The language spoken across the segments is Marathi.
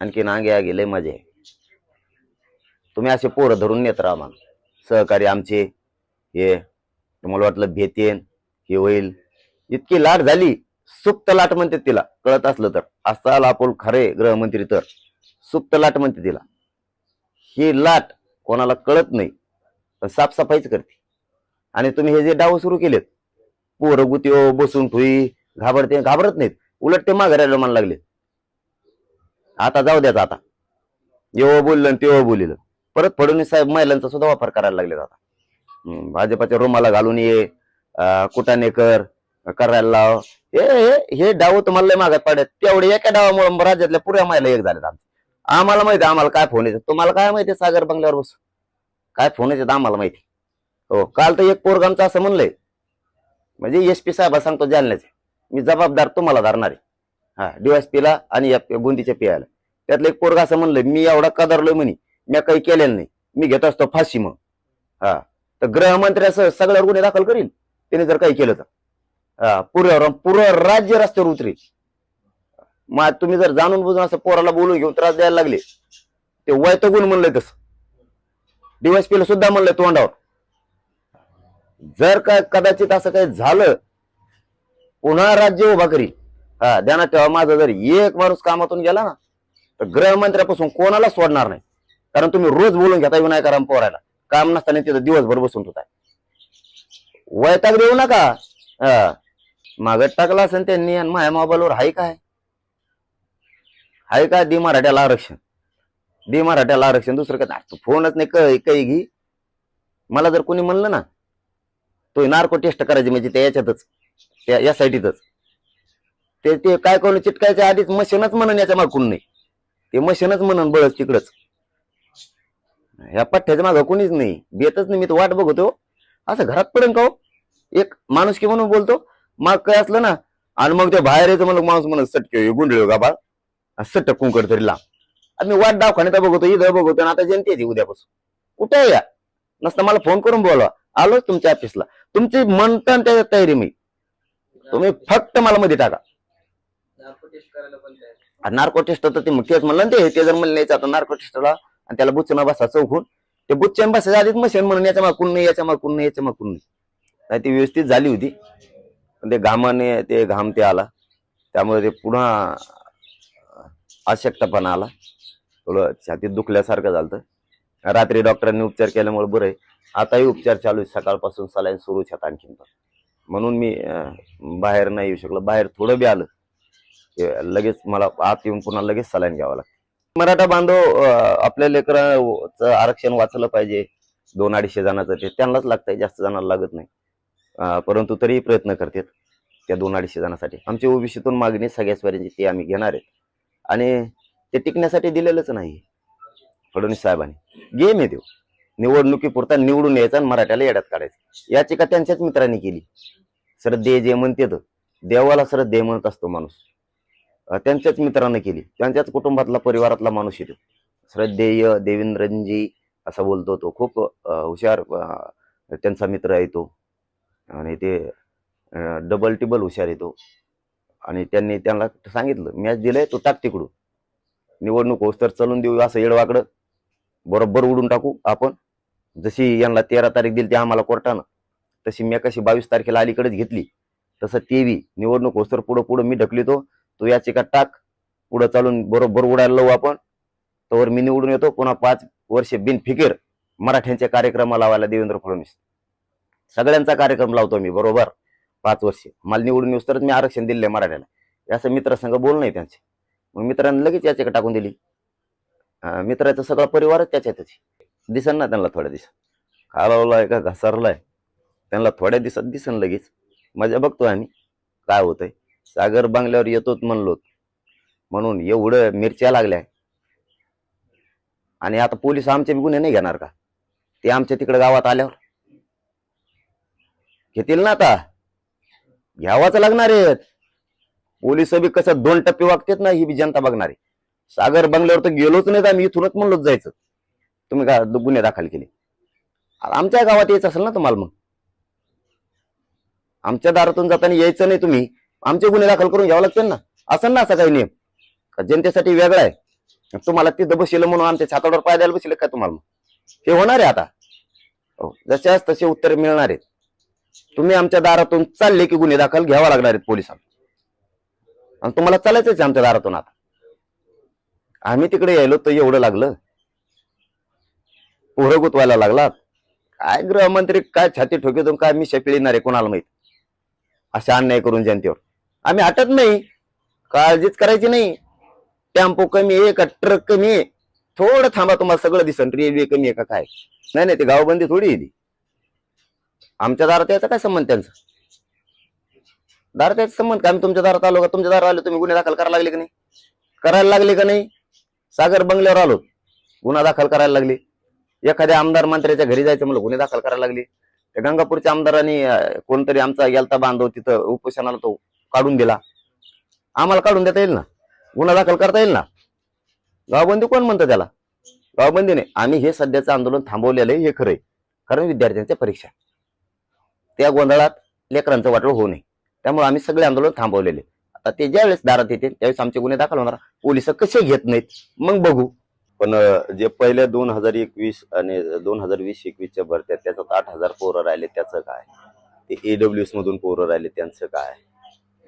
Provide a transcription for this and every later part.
आणखी नांगे आगे लय मजा आहे. तुम्ही असे पोरं धरून नेत राहा मग. सहकारी आमचे हे तुम्हाला वाटलं भेतेन हे होईल. इतकी लाट झाली सुप्त लाट म्हणते तिला. कळत असलं तर. असाल आपण खरे गृहमंत्री तर. सुप्त लाट म्हणते तिला. ही लाट कोणाला कळत नाही पण साफसफाईच करते. आणि तुम्ही हे जे डाव सुरू केलेत पोरं गुत्यो बसून ठुई घाबरते घाबरत नाहीत. उलट ते माघारायला म्हणायला लागले आता जाऊ द्याच आता. येवो बोललं आणि तेव्हा बोलिलं. परत फडणवीस साहेब महिलांचा सुद्धा वापर करायला लागले आता. भाजपाच्या रुमाला घालून ये कुटाने कर करायला लाव. हे हे- हे डाव तुम्हाला लय मागात पडत तेवढे एका डावामुळे राज्यातल्या पुऱ्या महिला एक झाल्यात आमच्या. आम्हाला माहिती आहे आम्हाला काय फोन येतात. तुम्हाला काय माहिती आहे सागर बंगल्यावर बस काय फोन येतात आम्हाला माहिती. हो काल तर एक पोरगामचं असं म्हणलंय. म्हणजे एस पी साहेब सांगतो जालन्याचे. मी जबाबदार तुम्हाला धरणार. आहे हा डीएसपी ला आणि या गुंदीच्या पियाला त्यातलं एक पोरगा असं म्हणलं मी एवढा कदरलोय म्हणे मी काही केलेलं नाही. मी घेत असतो फाशी मग हा तर गृहमंत्री असं सगळ्यावर गुन्हे दाखल करील त्याने जर काही केलं तर. हा पुऱ्यावर पुरं राज्य रस्त्यावर उतरेल. मग तुम्ही जर जाणून बुजून असं पोराला बोलून घेऊन त्रास द्यायला लागले ते वैतगुण म्हणलंय तसं. डीवायसपीला सुद्धा म्हणलंय तोंडावर. जर काय कदाचित असं काही झालं पुन्हा राज्य उभा करील. हा ध्यानात ठेवा माझा जर एक माणूस कामातून गेला ना तर गृहमंत्र्यापासून कोणाला सोडणार नाही? कारण तुम्ही रोज बोलून घेता विनायकाराम पोरायला. काम नसताना तिथं दिवसभर बसून होता वैताग देऊ नका. हा. मागत टाकला असेल त्यांनी आणि माझ्या मोबाईलवर हाय काय? हाय काय? दी मराठ्याला आरक्षण. दी मराठ्याला आरक्षण. दुसरं काय? तू फोनच नाही काही काही घे. मला जर कोणी म्हणलं ना तो नार्को टेस्ट करायची म्हणजे त्या याच्यातच त्या या साईटीतच ते ते काय करून चिटकायच्या आधीच मशीनच म्हणून याच्या मागून नाही. ते मशीनच म्हणून बळच तिकडच. ह्या पठ्ठ्याच्या मागं कोणीच नाही. बेतच नाही मी तर वाट बघतो. असं घरात पडेल का हो? एक माणूस की म्हणून बोलतो. माग काय असलं ना आणि मग ते बाहेर येतो म्हणून माणूस म्हणत सटके हो, गुंडळे हो, का बा सट्ट कुंकड तरी लांब. आणि मी वाट दवाखान्यात बघतो इथं बघतो आणि आता जयंती येते उद्यापासून. कुठे या? नसता मला फोन करून बोलवा. आलोच तुमच्या ऑफिसला तुमची म्हणता त्याच्यात तयारी मी. तुम्ही फक्त मला मध्ये टाका. नार्को टेस्ट तर ते तेच म्हणलं ते ते जर म्हणलं आता नार्को टेस्टला आणि त्याला बुच्चन बसा चौकून. ते बुच्चन बसायच्या आधीच मशीन म्हणून याच्या मागून नाही याच्या मागून नाही याच्या मागून नाही. ती व्यवस्थित झाली होती. पण ते घामाने ते घाम ते आला. त्यामुळे ते पुन्हा अशक्तपणा आला. थोडं छातीत दुखल्यासारखं झालं रात्री डॉक्टरांनी उपचार केल्यामुळे बरं आहे. आताही उपचार चालू आहे सकाळपासून सलाईन सुरूच आहेत आणखीन पण. म्हणून मी बाहेर नाही येऊ शकलो. बाहेर थोडं बी आलं. लगेच मला आत येऊन पुन्हा लगेच सलाईन घ्यावं लागतं. मराठा बांधव आपल्या लेकरांचं आरक्षण वाचलं पाहिजे. दोन अडीचशे जणांचं ते त्यांनाच लागतंय जास्त जणांना लागत नाही. परंतु तरीही प्रयत्न करतात त्या दोन अडीचशे जणांसाठी. आमची ओबीसीतून मागणी सगळ्याच स्वरांची ती आम्ही घेणार आहेत. आणि ते टिकण्यासाठी दिलेलंच नाही. फडणवीस साहेबांनी. गेम आहे देऊ निवडणुकीपुरता निवडून यायचा आणि मराठ्याला येड्यात काढायचं. याची का त्यांच्याच मित्रांनी केली. श्रद्धे जे म्हणते तर देवाला श्रद्धे म्हणत असतो माणूस. त्यांच्याच मित्रांनी केली. त्यांच्याच कुटुंबातला परिवारातला माणूस येतो. श्रद्धेय देवेंद्रजी असा बोलतो तो. खूप हुशार त्यांचा मित्र येतो आणि ते डबल टिबल हुशार येतो आणि त्यांनी त्यांना सांगितलं मॅच दिलंय तो टाक तिकडून. निवडणूक होस तर चलून देऊ असं येडवाकडं. बरोबर उडून टाकू आपण. जशी यांना तेरा तारीख दिली ती आम्हाला कोर्टानं. तशी मी कशी बावीस तारखेला अलीकडेच घेतली. तसं तेवी निवडणूक होस तर पुढं पुढं मी ढकलितो. तू याचिका टाक. पुढं चालून बरोबर उडायला लावू आपण. तोवर मी निवडून येतो. पुन्हा पाच वर्ष बिनफिकीर मराठ्यांचे कार्यक्रम लावायला देवेंद्र फडणवीस. सगळ्यांचा कार्यक्रम लावतो मी बरोबर. पाच वर्ष. मला निवडून येऊस तरच मी आरक्षण दिले मराठ्याला. याचं असं बोल नाही त्यांचे. मग मित्रांनी लगेच याचिका टाकून दिली? मित्राचा सगळा परिवारच त्याच्यातच दिसन ना त्यांना थोड्या दिवसात. खालावलाय का घसरलाय? त्यांना थोड्या दिवसात दिसन लगेच. मजा बघतोय आम्ही. काय होतंय? सागर बांगल्यावर येतोच म्हणलो. म्हणून एवढं मिरच्या लागल्या. आणि आता पोलीस आमचे बी गुन्हे नाही घेणार का? ते आमच्या तिकडे गावात आल्यावर. घेतील ना आता. घ्यावाच लागणार आहेत. पोलीस बी कसं दोन टप्पे वागतात ना ही बी जनता बघणार. आहे सागर बंगल्यावर तर गेलोच नाही आम्ही इथूनच म्हणलोच जायचं. तुम्ही का गुन्हे दाखल केले? आमच्या गावात यायचं असेल ना तुम्हाला मग. आमच्या दारातून जाताना यायचं नाही तुम्ही. आमचे गुन्हे दाखल करून घ्यावं लागतील ना? असं ना असा काही नियम. का जनतेसाठी वेगळा आहे. तुम्हाला तिथं बसलं म्हणून आमच्या छातावर पाय द्यायला बसले काय तुम्हाला? हे होणार आहे आता. हो जशाच तसे उत्तर मिळणार आहेत. तुम्ही आमच्या दारातून चालले की गुन्हे दाखल घ्यावा लागणार आहेत पोलिसांना. आणि तुम्हाला चालायचंच आमच्या दारातून आता. आम्ही तिकडे यायलो तर एवढं लागलं. पोरं गुतवायला लागलात. काय गृहमंत्री काय छाती ठोकेतून काय मी येणार आहे कोणाला माहीत? अशा अन्याय करून जनतेवर. आम्ही हटत नाही. काळजीच करायची नाही. टेम्पो कमी आहे का ट्रक कमी आहे? थोडं थांबा तुम्हाला सगळं दिसन. रेल्वे कमी आहे का काय? नाही नाही ते गावबंदी थोडी येते आमच्या दारात याचा काय संबंध त्यांचा? दारात याचा संबंध काय? आम्ही तुमच्या दारात आलो का? तुमच्या दारात आलो तुम्ही गुन्हे दाखल करायला लागले का नाही? करायला लागले का नाही? सागर बंगल्यावर आलो. गुन्हा दाखल करायला लागले. एखाद्या आमदार मंत्र्याच्या घरी जायचं म्हणलं गुन्हे दाखल करायला लागले. त्या गंगापूरच्या आमदारांनी कोणतरी आमचा गेलता बांधव तिथं उपोषणाला तो काढून दिला आम्हाला काढून देता येईल ना? गुन्हा दाखल करता येईल ना? गावबंदी कोण म्हणतं त्याला? गावबंदी नाही. आम्ही हे सध्याचं आंदोलन थांबवलेलं आहे हे खरं आहे. कारण विद्यार्थ्यांच्या परीक्षा. त्या गोंधळात लेकरांचं वाटळ होऊ नये. त्यामुळे आम्ही सगळे आंदोलन थांबवलेले आता ते ज्यावेळेस दारात येतील त्यावेळेस आमचे गुन्हे दाखल होणार. पोलीस कसे घेत नाहीत? मग बघू. पण जे पहिल्या दोन हजार एकवीस आणि दोन हजार वीस एकवीसच्या भरत्या त्याच्यात आठ हजार पोरं राहिले त्याचं काय? ते एडब्ल्यू एस मधून पोरं राहिले त्यांचं काय?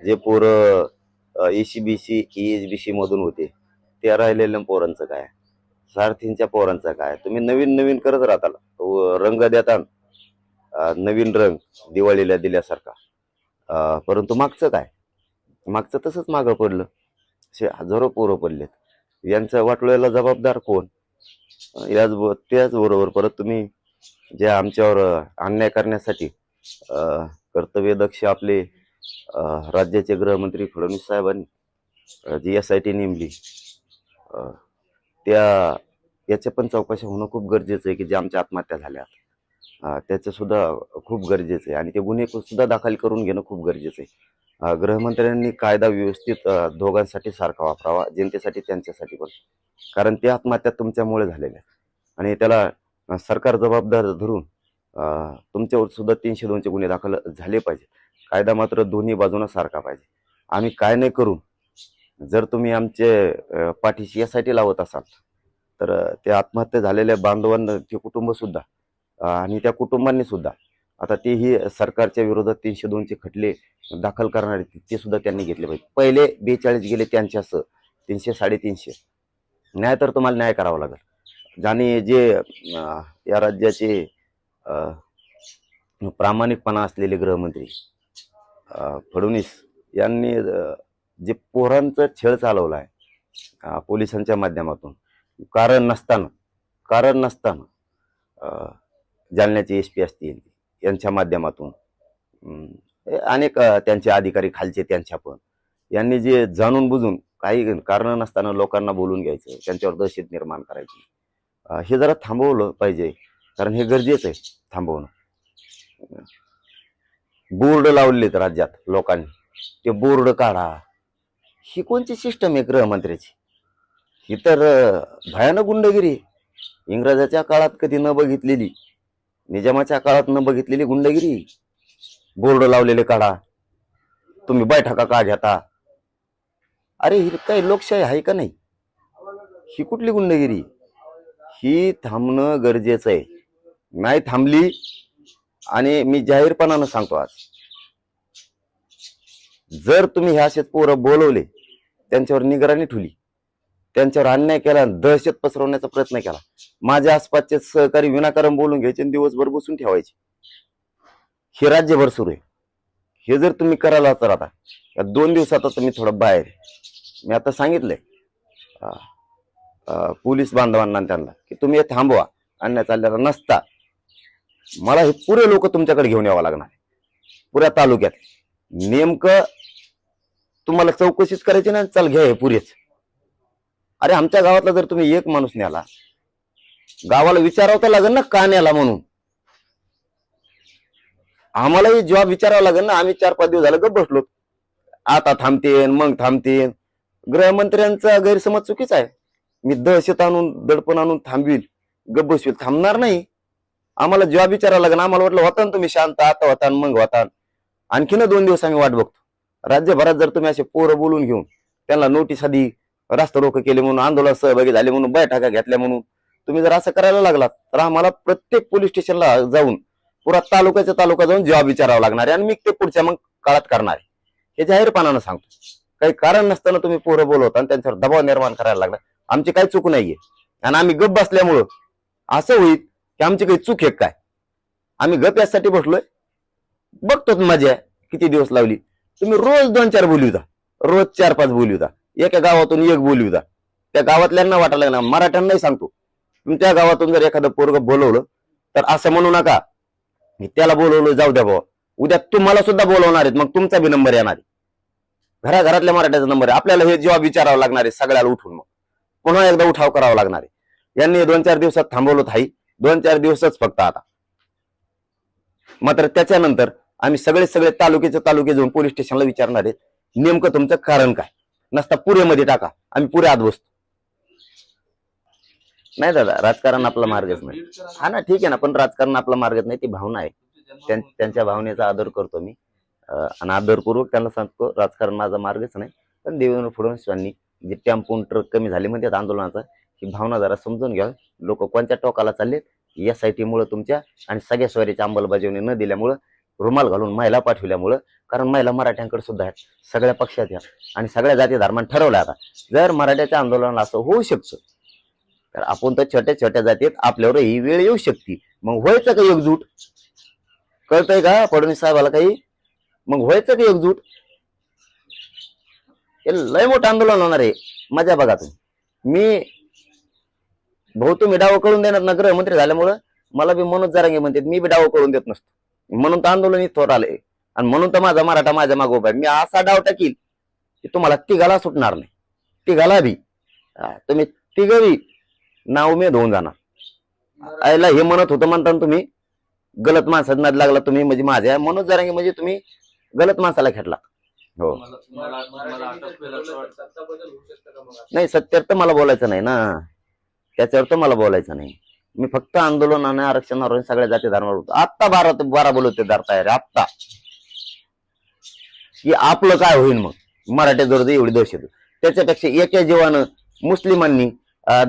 जे पोरं एसीबीसी ईएसबीसी मधून होते त्या राहिलेल्या पोरांचं काय? सारथींच्या पोरांचं काय? तुम्ही नवीन नवीन करत राहताल. रंग देता नवीन रंग दिवाळीला दिल्यासारखा. परंतु मागचं काय? मागचं तसंच मागं पडलं. असे हजारो पोरं पडलेत. यांच्या वाटोळ्याला जबाबदार कोण? याच त्याचबरोबर परत तुम्ही जे आमच्यावर अन्याय करण्यासाठी कर्तव्यदक्ष आपले राज्याचे गृहमंत्री फडणवीस साहेबांनी जी एस आय टी नेमली त्या याच्या पण चौकशा होणं खूप गरजेचं आहे की जे आमच्या आत्महत्या झाल्या त्याचंसुद्धा त्याचं सुद्धा खूप गरजेचं आहे आणि ते गुन्हे सुद्धा दाखल करून घेणं खूप गरजेचं आहे. गृहमंत्र्यांनी कायदा व्यवस्थित दोघांसाठी सारखा वापरावा जनतेसाठी त्यांच्यासाठी पण. कारण त्या आत्महत्या तुमच्यामुळे झालेल्या आहेत. आणि त्याला सरकार जबाबदार धरून तुमच्यावर सुद्धा तीनशे दोनचे गुन्हे दाखल झाले पाहिजे कायदा मात्र दोन्ही बाजूनं सारखा पाहिजे. आम्ही काय नाही करून जर तुम्ही आमचे पाठीशी यासाठी लावत असाल तर ते आत्महत्या झालेल्या बांधवांना ते कुटुंबसुद्धा आणि त्या कुटुंबांनी सुद्धा आता तेही सरकारच्या विरोधात तीनशे दोनचे खटले दाखल करणारे ते- ते सुद्धा त्यांनी घेतले पाहिजे. पहिले बेचाळीस गेले त्यांच्यासह तीनशे साडेतीनशे. न्याय तर तुम्हाला न्याय करावा लागेल. ज्याने जे या राज्याचे प्रामाणिकपणा असलेले गृहमंत्री फडणवीस यांनी जे पोरांचा छळ चालवला आहे पोलिसांच्या माध्यमातून कारण नसताना कारण नसताना जालन्याचे एस पी असतील यांच्या माध्यमातून हे अनेक त्यांचे अधिकारी खालचे त्यांच्या पण यांनी जे जाणून बुजून काही कारण नसताना लोकांना बोलून घ्यायचं त्यांच्यावर दहशत निर्माण करायची हे जरा थांबवलं पाहिजे कारण हे गरजेचं आहे थांबवणं. बोर्ड लावलेत राज्यात लोकांनी. ते बोर्ड काढा. ही कोणची सिस्टम आहे गृहमंत्र्याची? ही तर भयानक गुंडगिरी इंग्रजाच्या काळात कधी न बघितलेली निजामाच्या काळात न बघितलेली गुंडगिरी. बोर्ड लावलेले काढा. तुम्ही बैठका का घेता? अरे ही काही लोकशाही आहे का नाही? ही कुठली गुंडगिरी? ही थांबणं गरजेचं आहे. नाही थांबली आणि मी जाहीरपणानं सांगतो आज. जर तुम्ही ह्या असेच पोरं बोलवले त्यांच्यावर निगराणी ठेवली त्यांच्यावर अन्याय केला दहशत पसरवण्याचा प्रयत्न केला माझ्या आसपासचे सहकारी विनाकारण बोलून घ्यायचे आणि दिवसभर बसून ठेवायचे. हे राज्यभर सुरू आहे. हे जर तुम्ही करायला तर आता या दोन दिवसात आता मी थोडं बाहेर आहे. मी आता सांगितलंय अं, पोलीस बांधवांना त्यांना की तुम्ही हे थांबवा अन्याय चाललेला नसता. मला हे पुरे लोक तुमच्याकडे घेऊन यावं लागणार आहे. पुऱ्या तालुक्यात. नेमकं तुम्हाला चौकशीच करायची ना? चल घ्या हे पुरेच. अरे आमच्या गावातला जर तुम्ही एक माणूस न्याला गावाला विचारावं तर लागेल ना का न्याला म्हणून? आम्हालाही जॉब विचारावा लागेल ना? आम्ही चार पाच दिवस झालं गप बसलो. आता थांबतेन मग थांबतेन. गृहमंत्र्यांचा गैरसमज चुकीचा आहे. मी दहशत आणून दडपण आणून थांबवील गप बसवील थांबणार नाही. आम्हाला जॉब विचारायला लागेल. आम्हाला वाटलं होता ना तुम्ही शांत आता होता मग होता आणखीन दोन दिवस आम्ही वाट बघतो. राज्यभरात जर तुम्ही असे पोरं बोलून घेऊन त्यांना नोटीस आधी रास्ता रोख केले म्हणून आंदोलन सहभागी झाले म्हणून बैठका घेतल्या म्हणून तुम्ही जर असं करायला लागलात तर आम्हाला प्रत्येक पोलीस स्टेशनला जाऊन पुरा तालुक्याच्या तालुका जाऊन जॉब विचारावा लागणार आहे आणि मी ते पुढच्या मग काळात करणार आहे. हे जाहीरपणानं सांगतो. काही कारण नसताना तुम्ही पोरं बोलवता आणि त्यांच्यावर दबाव निर्माण करायला लागला. आमची काही चूक नाहीये. आणि आम्ही गप बसल्यामुळं असं होईल की आमची काही चूक आहे काय? आम्ही गप यासाठी बसलोय. बघतो मजा किती दिवस लावली. तुम्ही रोज दोन चार बोली होता रोज चार पाच बोली होता एका गावातून एक बोली होता त्या गावातल्यांना वाटायला लागणार मराठ्यांनाही सांगतो. तुमच्या गावातून जर एखादं पोरग बोलवलं तर असं म्हणू नका. मी त्याला बोलवलं जाऊ द्या बाबा उद्या तुम्हाला सुद्धा बोलवणार आहेत. मग तुमचा बी नंबर येणार आहे. घराघरातल्या मराठ्याचा नंबर आहे. आपल्याला हे जेव्हा विचारावं लागणार आहे सगळ्याला उठून मग. पुन्हा एकदा उठाव करावा लागणार आहे. यांनी दोन चार दिवसात थांबवलं थाई दोन चार दिवसच फक्त आता. मात्र त्याच्यानंतर आम्ही सगळे सगळे तालुक्याचे तालुके जाऊन पोलीस स्टेशनला विचारणार आहेत नेमकं तुमचं कारण काय? नसता पुरेमध्ये टाका आम्ही पुरे आत बसतो. नाही दादा राजकारण आपला मार्गच नाही. हा ना ठीक आहे ना पण राजकारण आपला मार्गच नाही ती भावना आहे. त्यांच्या भावनेचा आदर करतो मी. आणि आदरपूर्वक त्यांना सांगतो राजकारण माझा मार्गच नाही. पण देवेंद्र फडणवीस यांनी जे टॅम्पून ट्रक कमी झाले म्हणतात आंदोलनाचा ही भावना जरा समजून घ्या. लोक कोणत्या टोकाला चाललेत? एस आय टी मुळे तुमच्या आणि सगळ्या स्वारीच्या अंमलबजावणी न दिल्यामुळं रुमाल घालून महिला पाठविल्यामुळं कारण महिला मराठ्यांकडे सुद्धा आहेत. सगळ्या पक्षात या. आणि सगळ्या जाती धर्मान ठरवलं आता. जर मराठ्याच्या आंदोलनाला असं होऊ शकतं तर आपण तर छोट्या छोट्या जातीत आपल्यावर ही वेळ येऊ शकते. मग व्हायचं का एकजूट? कळतंय का फडणवीस साहेबाला काही? मग व्हायचं का एकजूट? हे लय मोठं आंदोलन होणार आहे. मजा बघा तुम्ही. मी भाऊ तुम्ही डावं कळून देणार ना गृहमंत्री झाल्यामुळं? मला बी मनोज जरांगे म्हणतात मी बी डावं कळून देत नसतो. म्हणून तर आंदोलन इथं आलंय आणि म्हणून तर माझा मराठा माझ्या मागो उभा आहे. मी असा डाव टाकील की तुम्हाला तिघाला सुटणार नाही. तिघाला बी. तुम्ही तिघही नाव उमेद होऊन जाणार. आयला हे म्हणत होतं म्हणताना तुम्ही गलत माणसात नाद लागला. तुम्ही म्हणजे माझ्या मनोज जरांगे म्हणजे तुम्ही गलत माणसाला खेटला. हो? नाही सत्यावर तर मला बोलायचं नाही ना. त्याच्यावर तर मला बोलायचं नाही. मी फक्त आंदोलन आणि आरक्षणावर सगळ्या जाती धर्मावर होतो. आत्ता बारा बारा बोलवते दार तयार आत्ता. की आपलं काय होईल मग? मराठी जोर एवढी दहशत त्याच्यापेक्षा एका जीवानं मुस्लिमांनी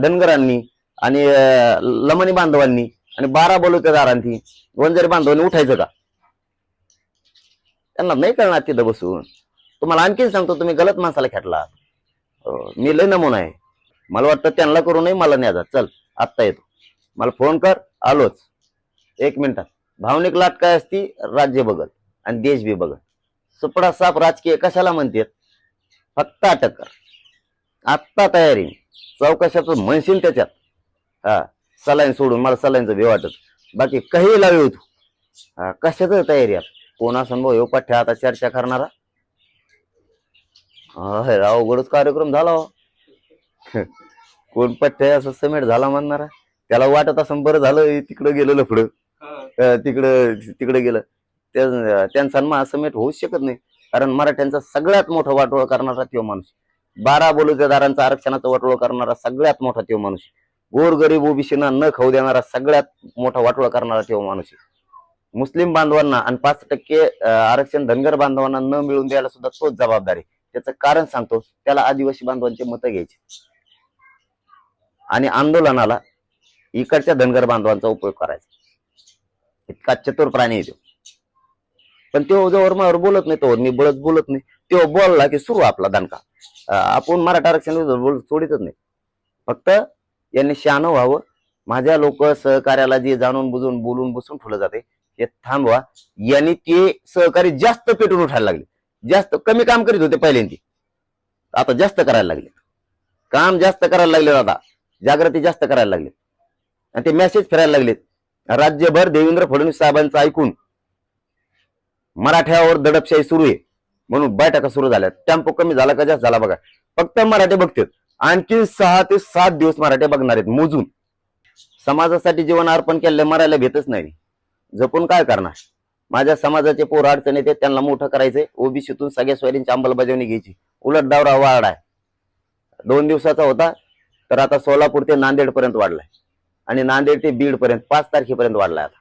धनगरांनी आणि लमणी बांधवांनी आणि बारा बोलवतेदारांनी वंजारी बांधवांनी उठायचं का? त्यांना नाही कळणार तिथं बसून. तुम्हाला आणखीन सांगतो तुम्ही गलत माणसाला खेटला हो, मी लय नमुना आहे. मला वाटतं त्यांना करू नये मला न्याजा चल आत्ता येतो. मला फोन कर आलोच. एक मिनिटात भावनिक लाट काय असती राज्य बघल आणि देश बी बघल. सुपडा साप राजकीय कशाला म्हणतात? फक्त अटक कर. आत्ता तयारी चौकशाचं म्हणशील त्याच्यात. हा सलाईन सोडून मला सलाईनचं बी वाटत. बाकी काही लावी होतो हा कशाचं तयारी आहे? कोणा संभव येऊ पाठ्या आता चर्चा करणारा? हा अवघडच कार्यक्रम झाला हो. कोण पठ्य असं समेट झाला म्हणणारा? त्याला वाटत असं बरं झालं तिकडं गेलं लफडं. अं, तिकडं तिकडं गेलं. त्या- त्यांचा मा समेट होऊच शकत नाही. कारण मराठ्यांचा सगळ्यात मोठा वाटोळ करणारा तो माणूस. बारा बलुतेदारांचा आरक्षणाचा वाटोळ करणारा सगळ्यात मोठा तो माणूस. गोरगरीब ओबीसीना न खाऊ देणारा सगळ्यात मोठा वाटोळ करणारा तो माणूस. मुस्लिम बांधवांना आणि पाच टक्के आरक्षण धनगर बांधवांना न मिळून द्यायला सुद्धा तोच जबाबदार त्याचं कारण सांगतो त्याला आदिवासी बांधवांचे मतं घ्यायचे. आणि आंदोलनाला इकडच्या धनगर बांधवांचा उपयोग करायचा. इतका चतुर प्राणी येतो पण तो जोवर बोलत नाही तो मी बोलत नाही. तो बोलला की सुरू आपला दणका. आपण मराठा आरक्षण बोल सोडितच नाही. फक्त यांनी शहाणं व्हावं. माझ्या लोक सहकार्याला जे जाणून बुजून बोलून बसून ठेवलं जाते ते थांबवा. यांनी ते सहकारी जास्त पेटून उठायला लागले. जास्त कमी काम करीत होते पहिल्यांदी. आता जास्त करायला लागले. काम जास्त करायला लागले आता जागृती जास्त करायला लागले. आणि ते मेसेज फिरायला लागलेत. राज्यभर देवेंद्र फडणवीस साहेबांचं ऐकून मराठ्यावर दडपशाही सुरू आहे. म्हणून बैठका सुरू झाल्या टेम्पो कमी झाला का जास्त झाला बघा. फक्त मराठे बघतात. आणखी सहा ते सात दिवस मराठे बघणार आहेत मोजून. समाजासाठी जीवन अर्पण केलं मरायला भेटच नाही. जपून काय करणार? माझ्या समाजाचे पोर अडचण येते त्यांना मोठं करायचंय. ओबीसीतून सगळ्या सोयरींची अंमलबजावणी घ्यायची. उलट दावरा वाढ आहे दोन दिवसाचा होता. तर आता सोलापूर ते नांदेड पर्यंत वाढलाय. आणि नांदेड ते बीड पर्यंत पाच तारखेपर्यंत वाढलाय आता.